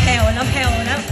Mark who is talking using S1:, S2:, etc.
S1: แผ่วแล้วแผ่วแล้ว